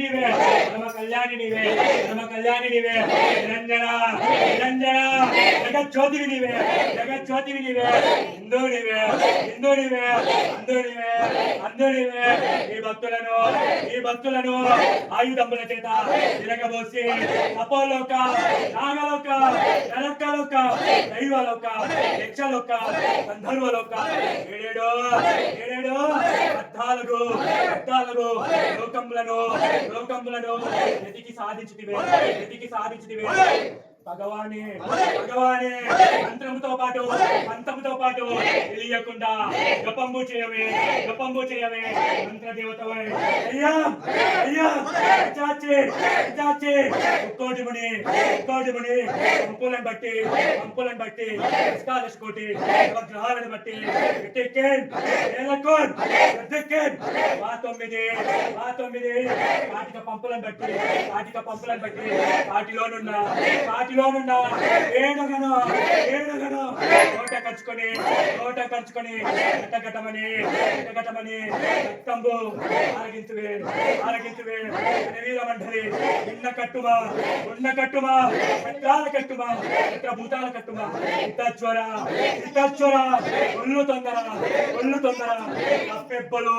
నీవే పరమ కళ్యాణి నీవే పరమ కళ్యాణి నీవే నిరంజన జగజ్యోతివి నీవే జగజ్యోతివి నీవే హిందూ నీవే హిందూ నీవే అందు నీవే అందు నీవే ఈ భక్తులను ఈ భక్తులను ఆయుధముల చేత తిరగబోసి తపోలోక నాగలోక నరకలోక దైవలోక యక్షలోక గంధర్వలోక. ఏడేడు? ఏడేడు? పద్నాలుగు. పద్నాలుగు. లోకములను లోకములను ఎదికి సాధించితివే ఎదికి సాధించితివే. భగవానే భగవానే మంత్రముతో పాటు మంత్రముతో పాటు తెలియకుండా జపంబు చేయవే జపంబు చేయవే మంత్ర దేవతవే అయ్యా అయ్యా చాచి చాచి ఒక్కోటి ముని ఒక్కోటి ముని పంపులను బట్టి పంపులను బట్టి ఎస్కాదశ కోటి గ్రహాలను బట్టి ఎట్టెక్కేన్ ఏలకోన్ ఎద్దెక్కేన్ మా తొమ్మిది మా తొమ్మిది కాటిక పంపులను బట్టి కాటిక పంపులను బట్టి వాటిలోనున్న వాటిలోనున్న ఏడగను ఏడగను. కోట కరుచుకొని కోట కరుచుకొని కట్టగట్టమని కట్టగట్టమని రక్తంబు ఆరగించువే ఆరగించువే. వీర మండలి నిన్న కట్టుమా ఉన్న కట్టుమా చక్రాల కట్టుమా చక్ర భూతాల కట్టుమా ఇతజ్వర ఇతజ్వర ఒళ్ళు తొందర ఒళ్ళు తొందర. కప్పెప్పలు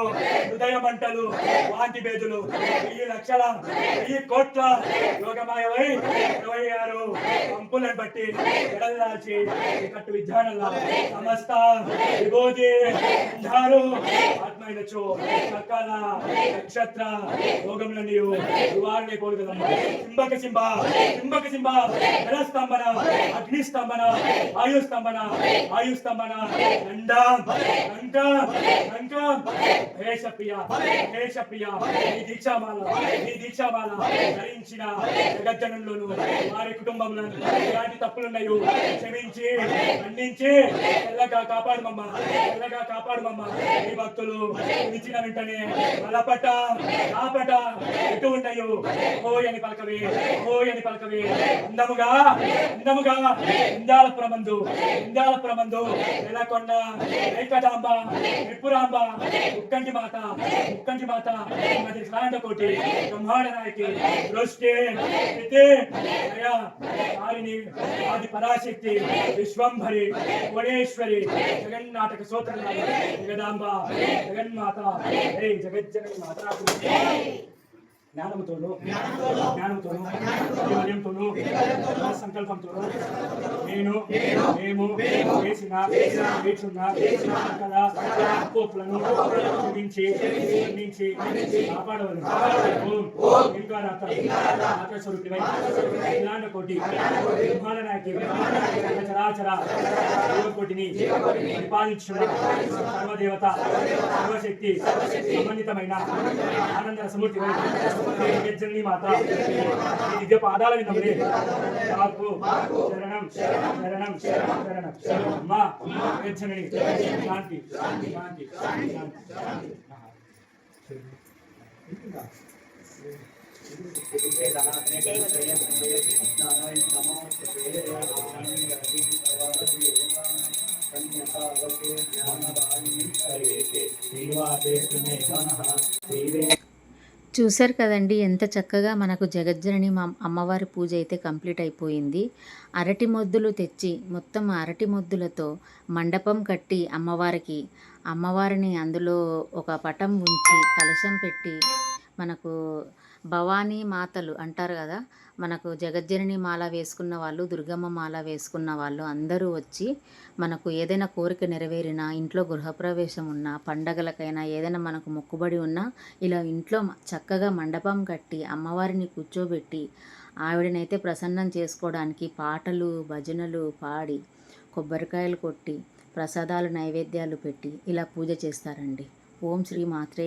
హృదయ మంటలు వాంటి బేదులు ఈ లక్షల ఈ కోట్ల యోగమాయవై ఇరవై ఆరు. పంపులను బట్టి ఎడదాల్చి కట్టు విధానంలో సమస్త విభూతి ఆత్మైనచో సకల నక్షత్ర యోగములని నివారణ కోరుకుందాం సింబక సింబ సింబక సింబ జలస్తంభన అగ్నిస్తంభన వాయుస్తంభన వాయుస్తంభన. దండం. దంకం దంకం హేషప్రియ. హేషప్రియ. ఈ దీక్షామాల ఈ దీక్షామాల ధరించిన జగజ్జనంలోను వారి కుటుంబంలో ఎలాంటి తప్పులున్నాయో క్షమించి మన్నించి తెల్లగా కాపాడుమమ్మ. తెల్లగా కాపాడుమమ్మ. ఈ భక్తులు ఇచ్చిన వెంటనే బలపట ఆపట ఎటు ఉన్నాయో ఓ అని పలకవే ఓ అని పలకవే. అందముగా అందముగా ఇందాల ప్రబంధు ఇందాల ప్రబంధు నెలకొండ ఏకదాంబ త్రిపురాంబ ఉక్కంటి మాత ఉక్కంటి మాత మధ్య శ్రాండకోటి బ్రహ్మాండ నాయకి దృష్టి వారిని ఆది పరాశక్తి విశ్వంభరి భువనేశ్వరి జగన్నాటక సూత్ర జగదాంబ జగన్మాత. హే జగజ్జగన్ జ్ఞానంతోను సంకల్పంతోను నేను మేము చేసిన వేచున్న సకల కోపులను క్షమించి ఖండించి కాపాడవలను. ఓం లింగారాత ఆకాశస్వరూపివై ఇలాంటి కోటి బ్రహ్మాండ నాయకి చరాచర జీవకోటిని పరిపాలించున్న సర్వదేవత సర్వశక్తి సమన్వితమైన ఆనంద రసమూర్తివై జగజ్జనని మాత ఈ దివ్య పాదాల విన్నమని నాకు శరణం శరణం శరణం అమ్మా జగజ్జనని శాంతి శాంతి శాంతి చూశారు కదండి ఎంత చక్కగా మనకు జగజ్జనని మా అమ్మవారి పూజ అయితే కంప్లీట్ అయిపోయింది. అరటి మొద్దులు తెచ్చి మొత్తం అరటి మొద్దులతో మండపం కట్టి అమ్మవారికి అమ్మవారిని అందులో ఒక పటం ఉంచి కలశం పెట్టి మనకు భవానీ మాతలు అంటారు కదా. మనకు జగజ్జనని మాల వేసుకున్న వాళ్ళు దుర్గమ్మ మాల వేసుకున్న వాళ్ళు అందరూ వచ్చి మనకు ఏదైనా కోరిక నెరవేరినా ఇంట్లో గృహప్రవేశం ఉన్నా పండగలకైనా ఏదైనా మనకు మొక్కుబడి ఉన్నా ఇలా ఇంట్లో చక్కగా మండపం కట్టి అమ్మవారిని కూర్చోబెట్టి ఆవిడనైతే ప్రసన్నం చేసుకోవడానికి పాటలు భజనలు పాడి కొబ్బరికాయలు కొట్టి ప్రసాదాలు నైవేద్యాలు పెట్టి ఇలా పూజ చేస్తారండి. ఓం శ్రీ మాత్రే